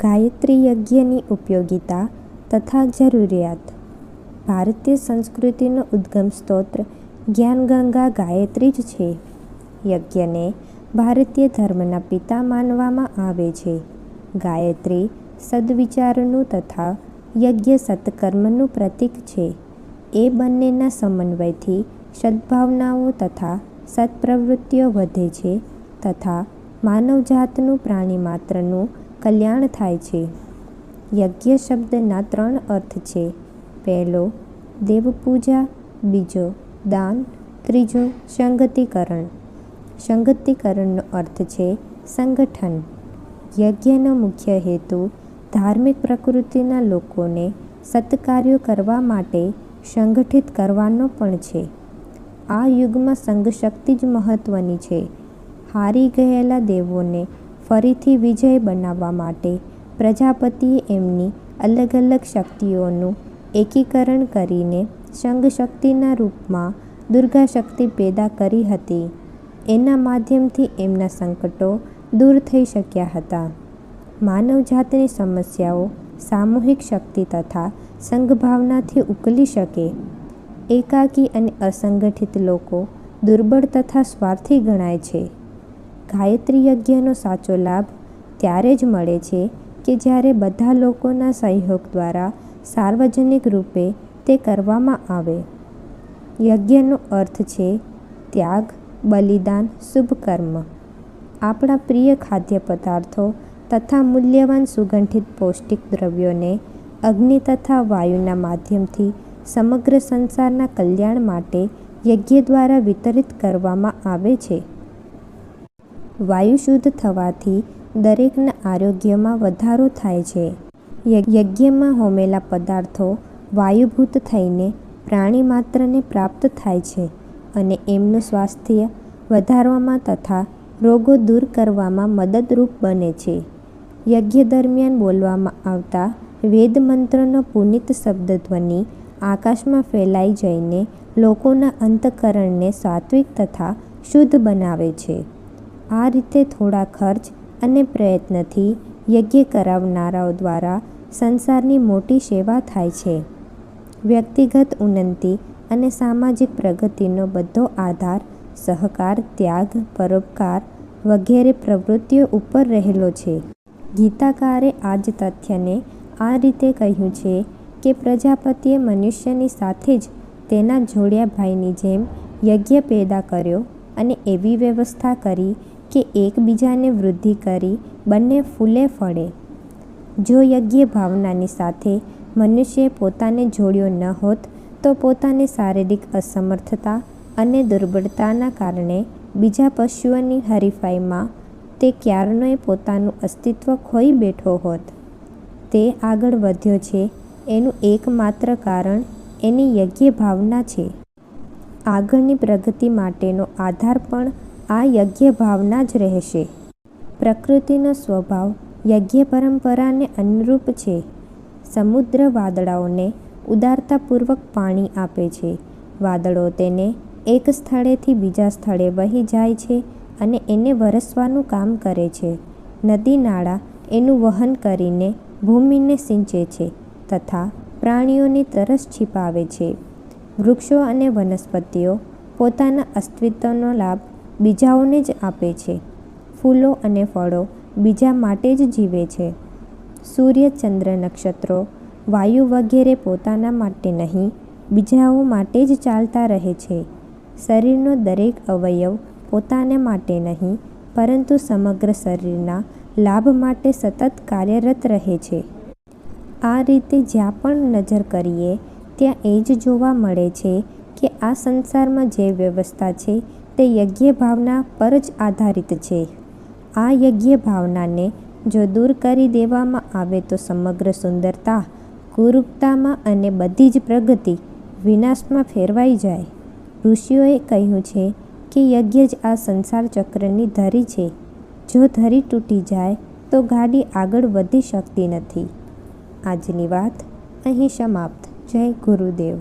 ગાયત્રી યજ્ઞની ઉપયોગિતા તથા જરૂરિયાત ભારતીય સંસ્કૃતિનો ઉદ્ગમ સ્ત્રોત જ્ઞાનગંગા ગાયત્રી જ છે. યજ્ઞને ભારતીય ધર્મના પિતા માનવામાં આવે છે. ગાયત્રી સદ્વિચારનું તથા યજ્ઞ સત્કર્મનું પ્રતીક છે. એ બંનેના સમન્વયથી સદ્ભાવનાઓ તથા સત્પ્રવૃત્તિઓ વધે છે તથા માનવજાતનું પ્રાણીમાત્રનું કલ્યાણ થાય છે. યજ્ઞ શબ્દના ત્રણ અર્થ છે. પહેલો દેવપૂજા, બીજો દાન, ત્રીજો સંગતિકરણ સંગતિકરણનો અર્થ છે સંગઠન. યજ્ઞનો મુખ્ય હેતુ ધાર્મિક પ્રકૃતિના લોકોને સત્કાર્યો કરવા માટે સંગઠિત કરવાનો પણ છે. આ યુગમાં સંઘશક્તિ જ મહત્ત્વની છે. હારી ગયેલા દેવોને ફરીથી વિજય બનાવવા માટે પ્રજાપતિએ એમની અલગ અલગ શક્તિઓનું એકીકરણ કરીને સંઘશક્તિના રૂપમાં દુર્ગા શક્તિ પેદા કરી હતી. એના માધ્યમથી એમના સંકટો દૂર થઈ શક્યા હતા. માનવજાતની સમસ્યાઓ સામૂહિક શક્તિ તથા સંઘભાવનાથી ઉકલી શકે. એકાકી અને અસંગઠિત લોકો દુર્બળ તથા સ્વાર્થી ગણાય છે. ગાયત્રી યજ્ઞનો સાચો લાભ ત્યારે જ મળે છે કે જ્યારે બધા લોકોના સહયોગ દ્વારા સાર્વજનિક રૂપે તે કરવામાં આવે. યજ્ઞનો અર્થ છે ત્યાગ, બલિદાન, શુભ કર્મ. આપણા પ્રિય ખાદ્ય પદાર્થો તથા મૂલ્યવાન સુગંધિત પૌષ્ટિક દ્રવ્યોને અગ્નિ તથા વાયુના માધ્યમથી સમગ્ર સંસારના કલ્યાણ માટે યજ્ઞ દ્વારા વિતરિત કરવામાં આવે છે. વાયુ શુદ્ધ થવાથી દરેકના આરોગ્યમાં વધારો થાય છે. યજ્ઞમાં હોમેલા પદાર્થો વાયુભૂત થઈને પ્રાણી માત્રને પ્રાપ્ત થાય છે અને એમનું સ્વાસ્થ્ય વધારવામાં તથા રોગો દૂર કરવામાં મદદરૂપ બને છે. યજ્ઞ દરમિયાન બોલવામાં આવતા વેદમંત્રનો શબ્દ શબ્દધ્વનિ આકાશમાં ફેલાઈ જઈને લોકોના અંત:કરણને સાત્વિક તથા શુદ્ધ બનાવે છે. આ રીતે થોડા ખર્ચ અને પ્રયત્નથી યજ્ઞ કરાવનારાઓ દ્વારા સંસારની મોટી સેવા થાય છે. વ્યક્તિગત ઉન્નતિ અને સામાજિક પ્રગતિનો બધો આધાર સહકાર, ત્યાગ, પરોપકાર વગેરે પ્રવૃત્તિઓ ઉપર રહેલો છે. ગીતાકારે આ જ તથ્યને આ રીતે કહ્યું છે કે પ્રજાપતિએ મનુષ્યની સાથે જ તેના જોડિયા ભાઈની જેમ યજ્ઞ પેદા કર્યો અને એવી વ્યવસ્થા કરી કે એકબીજાને વૃદ્ધિ કરી બંને ફૂલે-ફળે. જો યજ્ઞ ભાવનાની સાથે મનુષ્યે પોતાને જોડ્યો ન હોત, તો પોતાની શારીરિક અસમર્થતા અને દુર્બળતાના કારણે બીજા પશુઓની હરીફાઈમાં તે ક્યારનોય પોતાનું અસ્તિત્વ ખોઈ બેઠો હોત. તે આગળ વધ્યો છે, એનું એકમાત્ર કારણ એની યજ્ઞ ભાવના છે. આગળની પ્રગતિ માટેનો આધાર પણ આ યજ્ઞ ભાવના જ રહેશે. પ્રકૃતિનો સ્વભાવ યજ્ઞ પરંપરાને અનુરૂપ છે. સમુદ્ર વાદળાઓને ઉદારતાપૂર્વક પાણી આપે છે. વાદળો તેને એક સ્થળેથી બીજા સ્થળે વહી જાય છે અને એને વરસવાનું કામ કરે છે. નદી-નાળા એનું વહન કરીને ભૂમિને સિંચે છે તથા પ્રાણીઓની તરસ છીપાવે છે. વૃક્ષો અને વનસ્પતિઓ પોતાના અસ્તિત્વનો લાભ બીજાઓને જ આપે છે. ફૂલો અને ફળો બીજા માટે જ જીવે છે. સૂર્ય, ચંદ્ર, નક્ષત્રો, વાયુ વગેરે પોતાના માટે નહીં બીજાઓ માટે જ ચાલતા રહે છે. શરીરનો દરેક અવયવ પોતાને માટે નહીં પરંતુ સમગ્ર શરીરના લાભ માટે સતત કાર્યરત રહે છે. આ રીતે જ્યાં પણ નજર કરીએ ત્યાં એ જ જોવા મળે છે કે આ સંસારમાં જે વ્યવસ્થા છે તે યજ્ઞ ભાવના પર જ આધારિત છે. આ યજ્ઞ ભાવનાને જો દૂર કરી દેવામાં આવે તો સમગ્ર સુંદરતા, કુરૂપતામાં અને બધી જ પ્રગતિ વિનાશમાં ફેરવાઈ જાય. ઋષિઓએ કહ્યું છે કે યજ્ઞ જ આ સંસાર-ચક્રની ધરી છે. જો ધરી તૂટી જાય તો ગાડી આગળ વધી શકતી નથી. આજની વાત અહીં સમાપ્ત. જય ગુરુદેવ